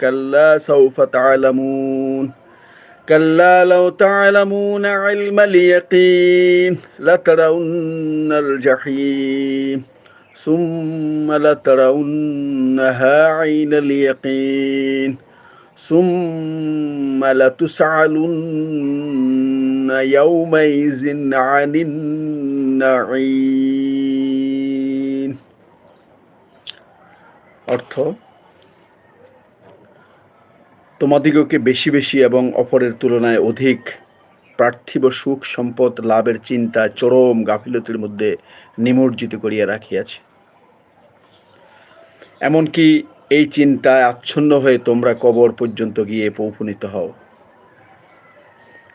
كلا سوف تعلمون كلا لو تعلمون علم اليقين لترون الجحيم ثم لترونها عين اليقين ثم لتسألن يومئذ عن النعيم অর্থ তোমাদিগকে বেশি বেশি এবং অপরের তুলনায় অধিক পার্থিব সুখ সম্পদ লাভের চিন্তা চরম গাফিলতির মধ্যে নিমজ্জিত করিয়া রাখিয়াছে। এমনকি এই চিন্তায় আচ্ছন্ন হয়ে তোমরা কবর পর্যন্ত গিয়ে পৌঁফুনিত হও।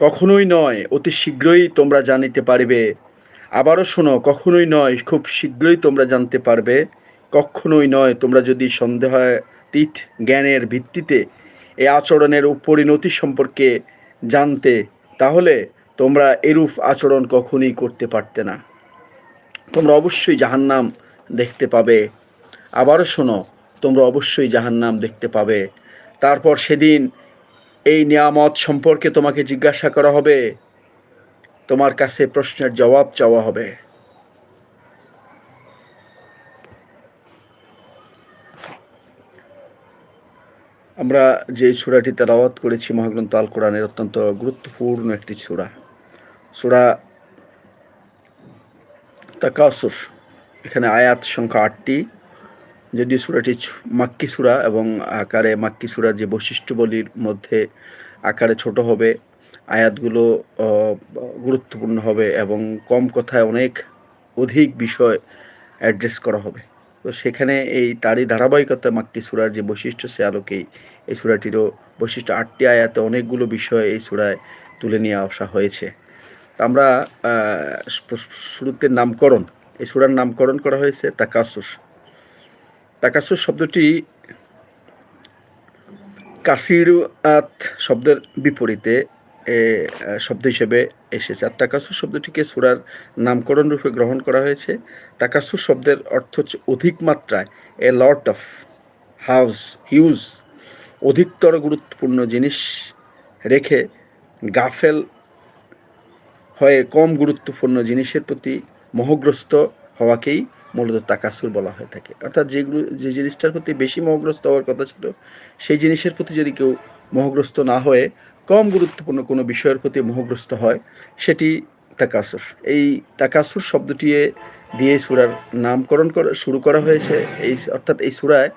কখনোই নয়, অতি শীঘ্রই তোমরা জানিতে পারিবে। আবারও শোনো, কখনোই নয়, খুব শীঘ্রই তোমরা জানতে পারবে। কখনোই নয়, তোমরা যদি সন্দেহাতীত জ্ঞানের ভিত্তিতে এই আচরণের পরিণতি সম্পর্কে জানতে, তাহলে তোমরা এরূপ আচরণ কখনোই করতে পারতে না। তোমরা অবশ্যই জাহান্নাম দেখতে পাবে। আবারও শোনো, তোমরা অবশ্যই জাহান্নাম দেখতে পাবে। তারপর সেদিন এই নিয়ামত সম্পর্কে তোমাকে জিজ্ঞাসা করা হবে। তোমার কাছে প্রশ্নের জবাব চাওয়া হবে। আমরা যে সূরাটি তেলাওয়াত করেছি মহাগ্রন্থ আল কোরআনের অত্যন্ত গুরুত্বপূর্ণ একটি সূরা। সূরা তাকাসুর, এখানে আয়াত সংখ্যা আটটি। যদিও সূরাটি মাক্কি সূরা এবং আকারে মাক্কি সূরার যে বৈশিষ্ট্যবলীর মধ্যে আকারে ছোট হবে, আয়াতগুলো গুরুত্বপূর্ণ হবে এবং কম কথায় অনেক অধিক বিষয় অ্যাড্রেস করা হবে। তো সেখানে এই তারই ধারাবাহিকতা মাক্কি সূরার যে বৈশিষ্ট্য, সে আলোকেই এই সূরাটিরও বৈশিষ্ট্য। আটটি আয়াতে অনেকগুলো বিষয় এই সূরায় তুলে নিয়ে আসা হয়েছে। আমরা শুরুতে নামকরণ, এই সূরার নামকরণ করা হয়েছে তাকাসুস। তাকাসুস শব্দটি কাসিরুয়াত শব্দের বিপরীতে শব্দ হিসেবে এসেছে। আর তাকাসুর শব্দটিকে সুরার নামকরণ রূপে গ্রহণ করা হয়েছে। তাকাসুর শব্দের অর্থ হচ্ছে অধিক মাত্রায় a lot of house huge অধিকতর গুরুত্বপূর্ণ জিনিস রেখে গাফেল হয়ে কম গুরুত্বপূর্ণ জিনিসের প্রতি মোহগ্রস্ত হওয়াকেই মূলত তাকাসুর বলা হয়ে থাকে। অর্থাৎ যেগুলো যে জিনিসটার প্রতি বেশি মোহগ্রস্ত হওয়ার কথা ছিল, সেই জিনিসের প্রতি যদি কেউ মোহগ্রস্ত না হয়ে কম গুরুত্বপূর্ণ কোনো বিষয়ের প্রতি মোহগ্রস্ত হয় সেটি তাকাসুর। এই তাকাসুর শব্দটি দিয়ে সুরার নামকরণ করা, শুরু করা হয়েছে। এই অর্থাৎ এই সুরায়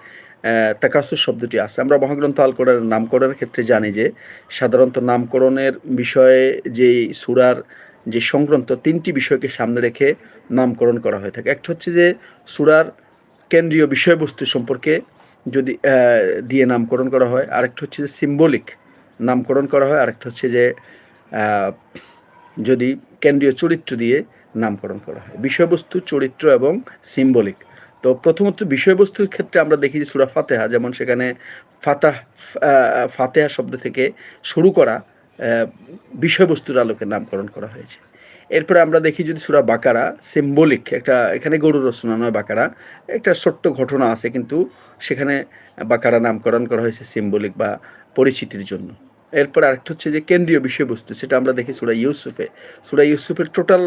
তাকাসুর শব্দটি আছে। আমরা মহাগ্রন্থ আল কোরআনের নামকরণের ক্ষেত্রে জানি যে, সাধারণত নামকরণের বিষয়ে যে সুরার যে সংক্রান্ত তিনটি বিষয়কে সামনে রেখে নামকরণ করা হয়ে থাকে। একটা হচ্ছে যে, সুরার কেন্দ্রীয় বিষয়বস্তু সম্পর্কে যদি দিয়ে নামকরণ করা হয়। আরেকটা হচ্ছে যে সিম্বলিক নামকরণ করা হয়। আরেকটা হচ্ছে যে যদি কেন্দ্রীয় চরিত্র দিয়ে নামকরণ করা হয়। বিষয়বস্তু, চরিত্র এবং সিম্বলিক তো প্রথমত বিষয়বস্তুর ক্ষেত্রে আমরা দেখি যে সুরা ফাতেহা, যেমন সেখানে ফাতাহ ফাতেহা শব্দ থেকে শুরু করা বিষয়বস্তুর আলোকে নামকরণ করা হয়েছে। এরপরে আমরা দেখি যদি সুরা বাকারা সিম্বলিক একটা এখানে গরুর রচনা নয় বাকারা, একটা ছোট্ট ঘটনা আছে, কিন্তু সেখানে বাকারা নামকরণ করা হয়েছে সিম্বলিক বা পরিচিতির জন্য। এরপর আরেকটা হচ্ছে যে কেন্দ্রীয় বিষয়বস্তু, সেটা আমরা দেখি সুরা ইউসুফে। সুরা ইউসুফের টোটাল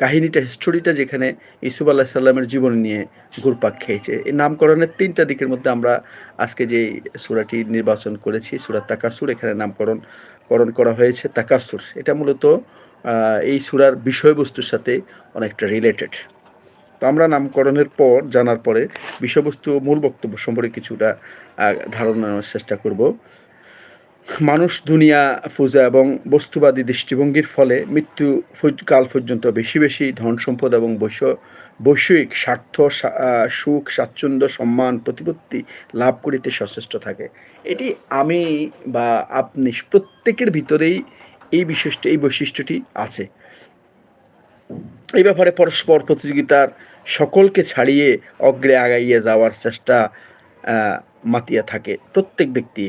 কাহিনীটা হিস্টোরিটা যেখানে ইসুফ আল্লাহ সাল্লামের জীবন নিয়ে ঘুরপাক খেয়েছে। এই নামকরণের তিনটা দিকের মধ্যে আমরা আজকে যে সুরাটি নির্বাচন করেছি, সুরা তাকাসুর, এখানে নামকরণ, করণ করা হয়েছে তাকাসুর। এটা মূলত এই সুরার বিষয়বস্তুর সাথে অনেকটা রিলেটেড তো আমরা নামকরণের পর জানার পরে বিষয়বস্তু মূল বক্তব্য সম্পর্কে কিছুটা ধারণা নেওয়ার চেষ্টা করব। মানুষ, দুনিয়া, পূজা এবং বস্তুবাদী দৃষ্টিভঙ্গির ফলে মৃত্যু কাল পর্যন্ত বেশি বেশি ধন সম্পদ এবং বৈশ্য বৈষয়িক স্বার্থ সুখ, স্বাচ্ছন্দ্য, সম্মান, প্রতিপত্তি লাভ করিতে সচেষ্ট থাকে। এটি আমি বা আপনি প্রত্যেকের ভিতরেই এই বিশিষ্ট, এই বৈশিষ্ট্যটি আছে। এই ব্যাপারে পরস্পর প্রতিযোগিতার সকলকে ছাড়িয়ে অগ্রে আগাইয়ে যাওয়ার চেষ্টা মাতিয়া থাকে প্রত্যেক ব্যক্তি।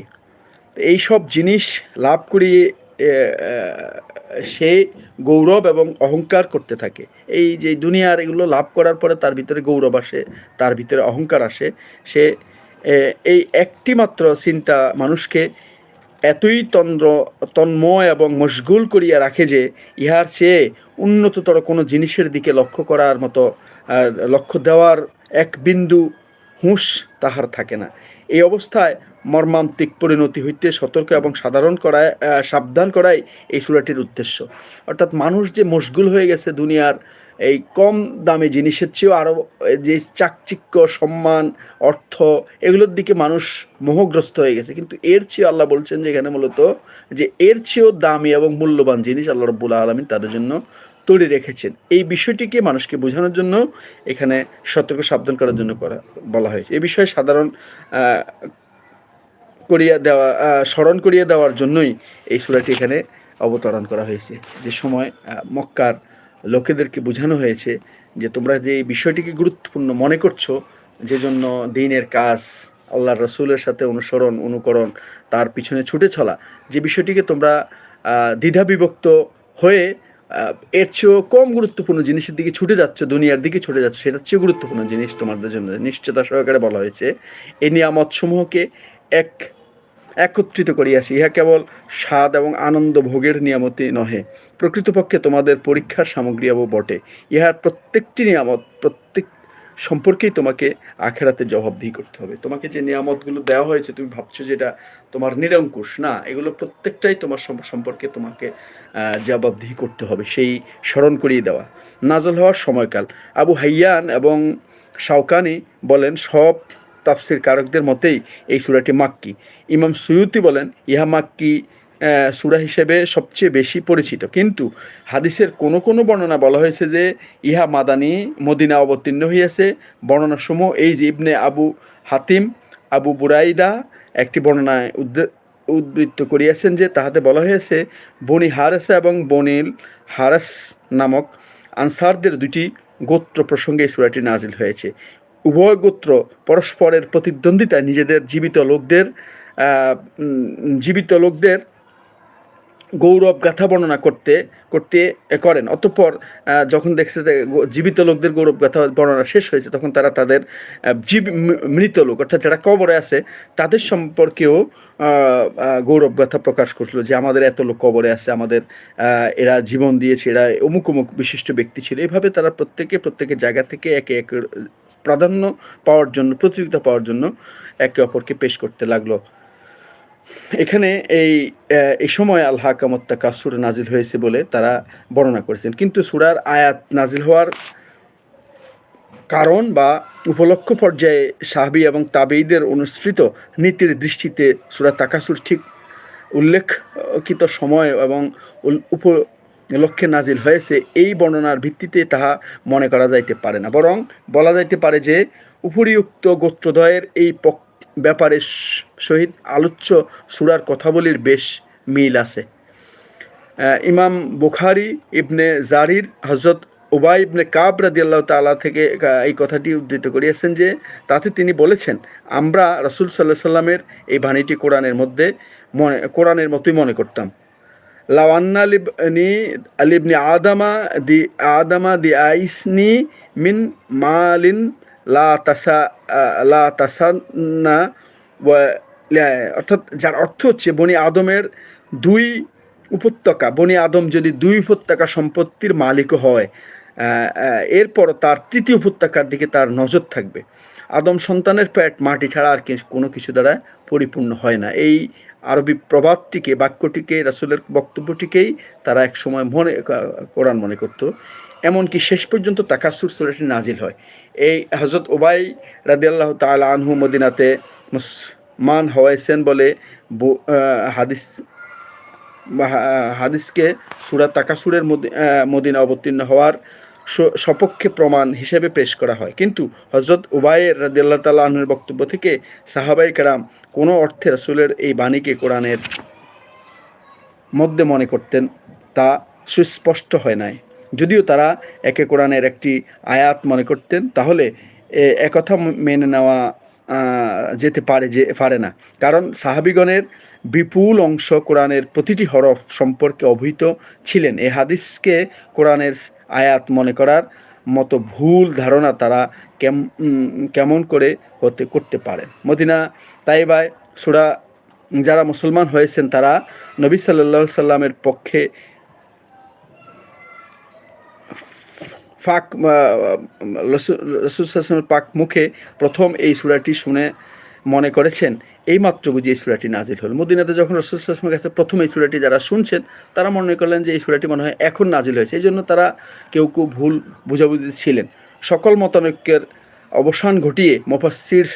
এই সব জিনিস লাভ করিয়ে সে গৌরব এবং অহংকার করতে থাকে। এই যে দুনিয়ার এগুলো লাভ করার পরে তার ভিতরে গৌরব আসে, তার ভিতরে অহংকার আসে। সে এই একটি মাত্র চিন্তা মানুষকে এতই তন্দ্র, তন্ময় এবং মশগুল করিয়া রাখে যে ইহার চেয়ে উন্নততর কোনো জিনিসের দিকে লক্ষ্য করার মতো লক্ষ্য দেওয়ার এক বিন্দু হুঁশ তাহার থাকে না। এই অবস্থায় মর্মান্তিক পরিণতি হইতে সতর্ক এবং সাধারণ করায় সাবধান করাই এই সুরাটির উদ্দেশ্য। অর্থাৎ মানুষ যে মশগুল হয়ে গেছে দুনিয়ার এই কম দামি জিনিসের চেয়েও আরও যে চাকচিক্য, সম্মান, অর্থ, এগুলোর দিকে মানুষ মোহগ্রস্ত হয়ে গেছে। কিন্তু এর চেয়ে আল্লাহ বলছেন যে এখানে মূলত যে এর চেয়েও দামি এবং মূল্যবান জিনিস আল্লাহ রব্বুল আলমিন তাদের জন্য তৈরি রেখেছেন। এই বিষয়টিকে মানুষকে বোঝানোর জন্য এখানে সতর্ক সাবধান করার জন্য করা বলা হয়েছে। এই বিষয়ে সাধারণ করিয়া দেওয়া স্মরণ করিয়ে দেওয়ার জন্যই এই সূরাটি এখানে অবতরণ করা হয়েছে। যে সময় মক্কার লোকেদেরকে বোঝানো হয়েছে যে তোমরা যে এই বিষয়টিকে গুরুত্বপূর্ণ মনে করছ যে জন্য দিনের কাজ আল্লাহ রসুলের সাথে অনুসরণ অনুকরণ তার পিছনে ছুটে চলা যে বিষয়টিকে তোমরা আহ, দ্বিধা বিভক্ত হয়ে এর চেয়েও কম গুরুত্বপূর্ণ জিনিসের দিকে ছুটে যাচ্ছ, দুনিয়ার দিকে ছুটে যাচ্ছে, সেটার চেয়ে গুরুত্বপূর্ণ জিনিস তোমাদের জন্য, নিশ্চয়তা সহকারে বলা হয়েছে। এই নিয়ামত সমূহকে এক, একত্রিত করিয়াছি ইহা কেবল স্বাদ এবং আনন্দ ভোগের নিয়ামতই নহে, প্রকৃতপক্ষে তোমাদের পরীক্ষার সামগ্রী বটে। ইহার প্রত্যেকটি নিয়ামত, প্রত্যেক সম্পর্কেই তোমাকে আখেরাতে জবাবদিহি করতে হবে। তোমাকে যে নিয়ামতগুলো দেওয়া হয়েছে, তুমি ভাবছ যে এটা তোমার নিরঙ্কুশ, না, এগুলো প্রত্যেকটাই তোমার সম্পর্কে তোমাকে জবাবদিহি করতে হবে, সেই স্মরণ করিয়ে দেওয়া। নাজল হওয়ার সময়কাল। আবু হাইয়ান এবং শাওকানি বলেন, সব তাফসির কারকদের মতেই এই সুরাটি মাক্কি। ইমাম সুয়ুতি বলেন, ইহা মাক্কি সূরা হিসেবে সবচেয়ে বেশি পরিচিত। কিন্তু হাদিসের কোনো কোনো বর্ণনা বলা হয়েছে যে, ইহা মাদানী মদিনা অবতীর্ণ হইয়াছে। বর্ণনাসমূহ এই যে ইবনে আবু হাতিম, আবু বুরাইদা একটি বর্ণনায় উদ্ধৃত করিয়াছেন যে, তাহাতে বলা হয়েছে, বনি হারেসা এবং বনিল হারাস নামক আনসারদের দুটি গোত্র প্রসঙ্গে এই সূরাটি নাজিল হয়েছে। উভয় গোত্র পরস্পরের প্রতিদ্বন্দ্বিতায় নিজেদের জীবিত লোকদের জীবিত লোকদের গৌরব গাথা বর্ণনা করতে করতে করেন। অতঃপর যখন দেখছে যে জীবিত লোকদের গৌরব গাথা বর্ণনা শেষ হয়েছে, তখন তারা তাদের জীব মৃত লোক, অর্থাৎ যারা কবরে আছে, তাদের সম্পর্কেও গৌরব গাথা প্রকাশ করছিল যে আমাদের এত লোক কবরে আছে, আমাদের এরা জীবন দিয়েছে, এরা অমুক অমুক বিশিষ্ট ব্যক্তি ছিল। এইভাবে তারা প্রত্যেকে, প্রত্যেকের জায়গা থেকে একে একে প্রাধান্য পাওয়ার জন্য, প্রতিযোগিতা পাওয়ার জন্য একে অপরকে পেশ করতে লাগল। এখানে এই এই সময় আল হাকামত্তা কাসুর নাজিল হয়েছে বলে তারা বর্ণনা করেছেন। কিন্তু সুরার আয়াত নাজিল হওয়ার কারণ বা উপলক্ষ পর্যায়ে সাহাবি এবং তাবেইদের অনুসৃত নীতির দৃষ্টিতে সুরা তাকাসুর ঠিক উল্লেখিত সময় এবং উল- উপলক্ষে নাজিল হয়েছে, এই বর্ণনার ভিত্তিতে তাহা মনে করা যাইতে পারে না। বরং বলা যাইতে পারে যে, উপরিউক্ত গোত্রদ্বয়ের এই পক- ব্যাপারে সহিত আলোচ্য সুরার কথাবলির বেশ মিল আছে। ইমাম বুখারি ইবনে জারির হজরত উবাই ইবনে কাব রাদিয়াল্লাহু তাআলা থেকে এই কথাটি উদ্ধৃত করিয়েছেন যে, তাতে তিনি বলেছেন, আমরা রাসূল সাল্লাহ সাল্লামের এই বাণীটি কোরআনের মধ্যে মনে, কোরআনের মতোই মনে করতাম। লাওয়ান্না লিবনি আলিবনি আদামা দি আদামা দি আইসনি মিন মালিন লা তাসা লা তাসান্না অর্থাৎ যার অর্থ হচ্ছে বনি আদমের দুই উপত্যকা। বনি আদম যদি দুই উপত্যকা সম্পত্তির মালিকও হয় এরপর তার তৃতীয় উপত্যকার দিকে তার নজর থাকবে। আদম সন্তানের পেট মাটি ছাড়া আর কোনো কিছু দ্বারা পরিপূর্ণ হয় না। এই আরবি প্রবাদটিকে, বাক্যটিকে, রাসুলের বক্তব্যটিকেই তারা এক সময় মনে কোরআন মনে করত। এমনকি শেষ পর্যন্ত তাকাসুর সুরাটি নাজিল হয়। এই হজরত ওবাই রাদিয়াল্লাহু তাআলা আনহু মদিনাতে মুসলমান হওয়াইছেন বলে হাদিস হাদিসকে সুরা তাকাসুরের মদি- মদিনা অবতীর্ণ হওয়ার সপক্ষে প্রমাণ হিসেবে পেশ করা হয়। কিন্তু হজরত উবায়ের রাদিয়াল্লাহ তাল্লাহ আনহুর বক্তব্য থেকে সাহাবাই কারাম কোনো অর্থে রাসূলের এই বাণীকে কোরআনের মধ্যে মনে করতেন তা সুস্পষ্ট হয় নাই। যদিও তারা একে কোরআনের একটি আয়াত মনে করতেন, তাহলে এ- একথা মেনে নেওয়া যেতে পারে যে, পারে না। কারণ সাহাবিগণের বিপুল অংশ কোরআনের প্রতিটি হরফ সম্পর্কে অবহিত ছিলেন। এই হাদিসকে কোরআনের আয়াত মনে করার মতো ভুল ধারণা তারা কেম কেমন করে হতে, করতে পারেন। মদিনা তাইবায় সুরা যারা মুসলমান হয়েছেন, তারা নবী সাল্লাহ সাল্লামের পক্ষে ফাক রসুলের পাক মুখে প্রথম এই সুরাটি শুনে মনে করেছেন এই মাত্র বুঝি এই সুরাটি নাজিল হল। মদিনাতে যখন রসুলের কাছে প্রথম এই সুরাটি যারা শুনছেন, তারা মনে করলেন যে এই সুরাটি মনে হয় এখন নাজিল হয়েছে। এই জন্য তারা কেউ কেউ ভুল বুঝাবুঝি ছিলেন। সকল মতানৈক্যের অবসান ঘটিয়ে মুফাসসির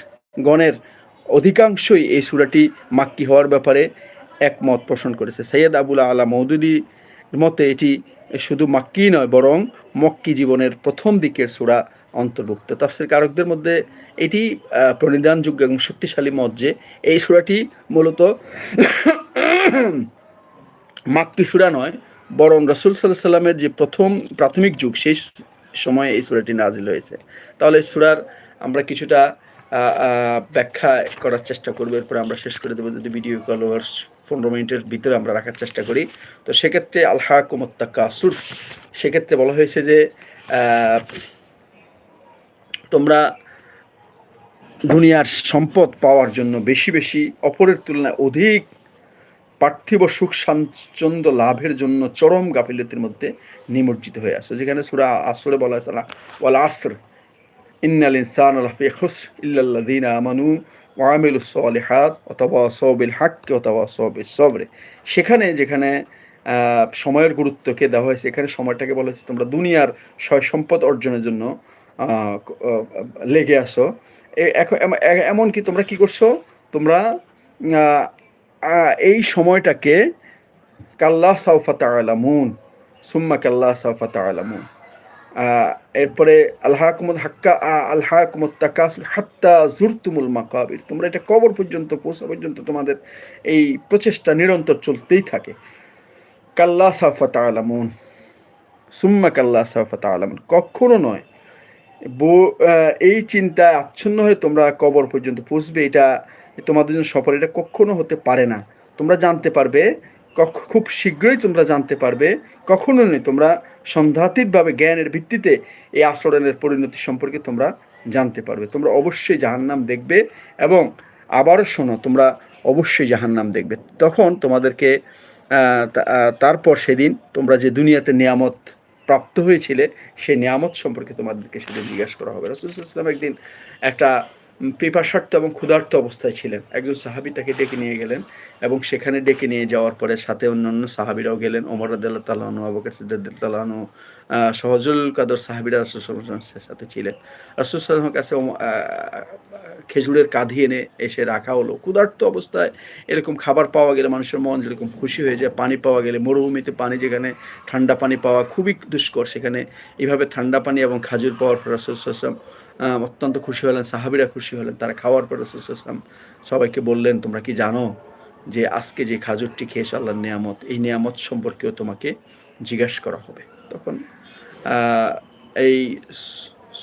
গণের অধিকাংশই এই সুরাটি মাক্কি হওয়ার ব্যাপারে একমত পোষণ করেছে। সৈয়দ আবুল আলা মৌদুদি মতে এটি শুধু মাক্কি নয়, বরং মক্কি জীবনের প্রথম দিকের সুরা অন্তর্ভুক্ত। তাফসির কারকদের মধ্যে এটি প্রণিধানযোগ্য এবং শক্তিশালী মত যে এই সুরাটি মূলত মাক্কি সুরা নয়, বরং রসুল সাল্লাহ সাল্লামের যে প্রথম প্রাথমিক যুগ, সেই সময়ে এই সুরাটি নাজিল হয়েছে। তাহলে সুরার আমরা কিছুটা ব্যাখ্যা করার চেষ্টা করব। এরপরে আমরা শেষ করে দেবো যদি ভিডিও কল পনেরো মিনিটের ভিতরে আমরা রাখার চেষ্টা করি। তো সেক্ষেত্রে আলহা কুমত্তাকা সুর সেক্ষেত্রে বলা হয়েছে যে তোমরা দুনিয়ার সম্পদ পাওয়ার জন্য বেশি বেশি অপরের তুলনায় অধিক পার্থিব সুখ স্বাচ্ছন্দ্য লাভের জন্য চরম গাফিলতির মধ্যে নিমজ্জিত হয়ে আসো যেখানে সুরা আসরে বলা হয়েছে ওয়াল আসর, ইন্নাল ইনসান লাফি খুসর ইল্লাল্লাযীনা আমানু ওয়া আমিলুস সালিহাত অথবা সবিল হাক্ক অথবা সবিল সবরে। সেখানে যেখানে সময়ের গুরুত্বকে দেওয়া হয়েছে, এখানে সময়টাকে বলা হয়েছে তোমরা দুনিয়ার সয় সম্পদ অর্জনের জন্য ক- লেগে আসো এ- এখন এমনকি তোমরা কি করছ? তোমরা এই সময়টাকে কাল্লা সাউফা তালামুন সুম্মা কাল্লা সাউফা তালামুন এরপরে আল্লাহ কুমদ হাক্কা আল্লাহ কুমদ হাত্তা জুরতুমুল মাকাবির। তোমরা এটা কবর পর্যন্ত, পৌঁছা পর্যন্ত তোমাদের এই প্রচেষ্টা নিরন্তর চলতেই থাকে। কাল্লা সাফা তালামুন সুম্মা কাল্লা সাফা তালামুন কখনো নয়, বো- এই চিন্তায় আচ্ছন্ন হয়ে তোমরা কবর পর্যন্ত পৌঁছবে। এটা তোমাদের জন্য সফর এটা কখনো হতে পারে না। তোমরা জানতে পারবে খুব শীঘ্রই তোমরা জানতে পারবে, কখনো নয়, তোমরা সন্ধ্যাতীতভাবে জ্ঞানের ভিত্তিতে এই আচরণের পরিণতি সম্পর্কে তোমরা জানতে পারবে। তোমরা অবশ্যই জাহান্নাম দেখবে এবং আবারও শোনো, তোমরা অবশ্যই জাহান্নাম দেখবে। তখন তোমাদেরকে তারপর সেদিন তোমরা যে দুনিয়াতে নিয়ামত প্রাপ্ত হয়েছিলে সেই নিয়ামত সম্পর্কে তোমাদেরকে সেদিন জিজ্ঞাসা করা হবে। রসুলাম একদিন একটা পিপাসার্থ এবং ক্ষুধার্ত অবস্থায় ছিলেন। একজন সাহাবি তাকে ডেকে নিয়ে গেলেন এবং সেখানে ডেকে নিয়ে যাওয়ার পরে সাথে অন্যান্য সাহাবিরাও গেলেন। ওমর রাদিয়াল্লাহু তাআলা আনহু, আবু বকর সিদ্দিক রাদিয়াল্লাহু সহজুল কাদর সাহাবিরা রাসূল সাল্লাল্লাহু আলাইহি ওয়াসাল্লামের সাথে ছিলেন। রাসূল সাল্লাল্লাহু আলাইহি ওয়াসাল্লামের কাছে খেজুরের কাঁধি এনে এসে রাখা হলো। ক্ষুধার্ত অবস্থায় এরকম খাবার পাওয়া গেলে মানুষের মন যেরকম খুশি হয়ে যায়, পানি পাওয়া গেলে মরুভূমিতে পানি যেখানে ঠান্ডা পানি পাওয়া খুবই দুষ্কর, সেখানে এইভাবে ঠান্ডা পানি এবং খাজুর পাওয়ার পর রাসূল অত্যন্ত খুশি হলেন, সাহাবিরা খুশি হলেন, তারা খাওয়ার পর ওয়াসাল্লাম সবাইকে বললেন, তোমরা কি জানো যে আজকে যে খাজুরটি খেয়েছো, আল্লাহর নিয়ামত, এই নিয়ামত সম্পর্কেও তোমাকে জিজ্ঞাসা করা হবে? তখন এই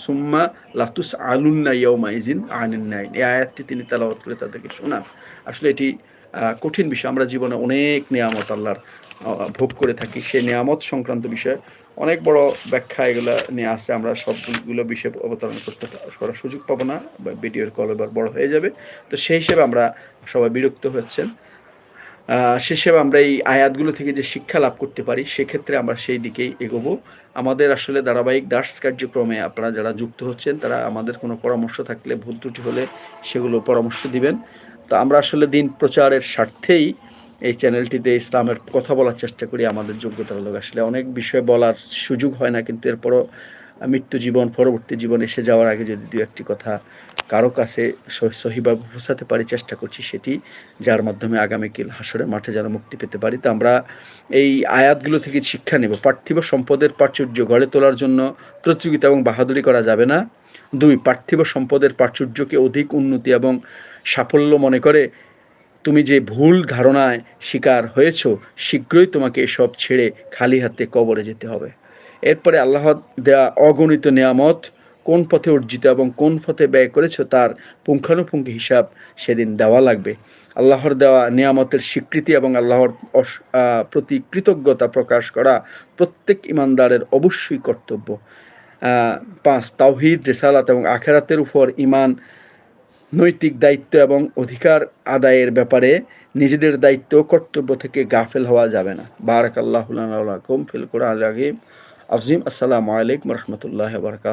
সুম্মা লাতুস আলুন্না ইয়ৌমা ইজিন আনিন নাইন, এই আয়াতটি তিনি তালাওয়াত করে তাদেরকে শোনান। আসলে এটি কঠিন বিষয়, আমরা জীবনে অনেক নিয়ামত আল্লাহর ভোগ করে থাকি। সেই নিয়ামত সংক্রান্ত বিষয়ে অনেক বড় ব্যাখ্যা এগুলো নিয়ে আসছে, আমরা সবগুলো বিষয়ে অবতারণ করতে করার সুযোগ পাবো না, বা ভিডিওর কল এবার বড় হয়ে যাবে। তো সেই হিসেবে আমরা সবাই বিরক্ত হচ্ছেন। সে হিসেবে আমরা এই আয়াতগুলো থেকে যে শিক্ষা লাভ করতে পারি, সেক্ষেত্রে আমরা সেই দিকেই এগোবো। আমাদের আসলে ধারাবাহিক দাস কার্যক্রমে আপনারা যারা যুক্ত হচ্ছেন, তারা আমাদের কোনো পরামর্শ থাকলে, ভুল ত্রুটি হলে সেগুলো পরামর্শ দিবেন। তো আমরা আসলে দিন প্রচারের স্বার্থেই এই চ্যানেলটিতে ইসলামের কথা বলার চেষ্টা করি, আমাদের যোগ্যতার লোক আসলে অনেক বিষয় বলার সুযোগ হয় না, কিন্তু এরপরও মৃত্যু জীবন, পরবর্তী জীবন এসে যাওয়ার আগে যদি দু একটি কথা কারও কাছে সহিভাবে পৌঁছাতে পারি, চেষ্টা করছি সেটি, যার মাধ্যমে আগামীকাল হাসরের মাঠে যেন মুক্তি পেতে পারি। তো আমরা এই আয়াতগুলো থেকে শিক্ষা নেব। পার্থিব সম্পদের প্রাচুর্য গড়ে তোলার জন্য প্রতিযোগিতা এবং বাহাদুরি করা যাবে না। দুই, পার্থিব সম্পদের প্রাচুর্যকে অধিক উন্নতি এবং সাফল্য মনে করে তুমি যে ভুল ধারণায় শিকার হয়েছ, শীঘ্রই তোমাকে এসব ছেড়ে খালি হাতে কবরে যেতে হবে। এরপরে আল্লাহ দেয়া অগণিত নেয়ামত, কোন পথে অর্জিত এবং কোন পথে ব্যয় করেছ তার পুঙ্খানুপুঙ্খ হিসাব সেদিন দেওয়া লাগবে। আল্লাহর দেওয়া নিয়ামতের স্বীকৃতি এবং আল্লাহর প্রতি কৃতজ্ঞতা প্রকাশ করা প্রত্যেক ইমানদারের অবশ্যই কর্তব্য। পাঁচ, তাওহিদ, রেসালাত এবং আখেরাতের উপর ইমান নৈতিক দায়িত্ব এবং অধিকার আদায়ের ব্যাপারে নিজেদের দায়িত্ব কর্তব্য থেকে গাফেল হওয়া যাবে না। বারাক আল্লাহ ফিল কোরআন আজিম আজিম আসসালামু আলাইকুম রহমতুল্লাহ বারকাত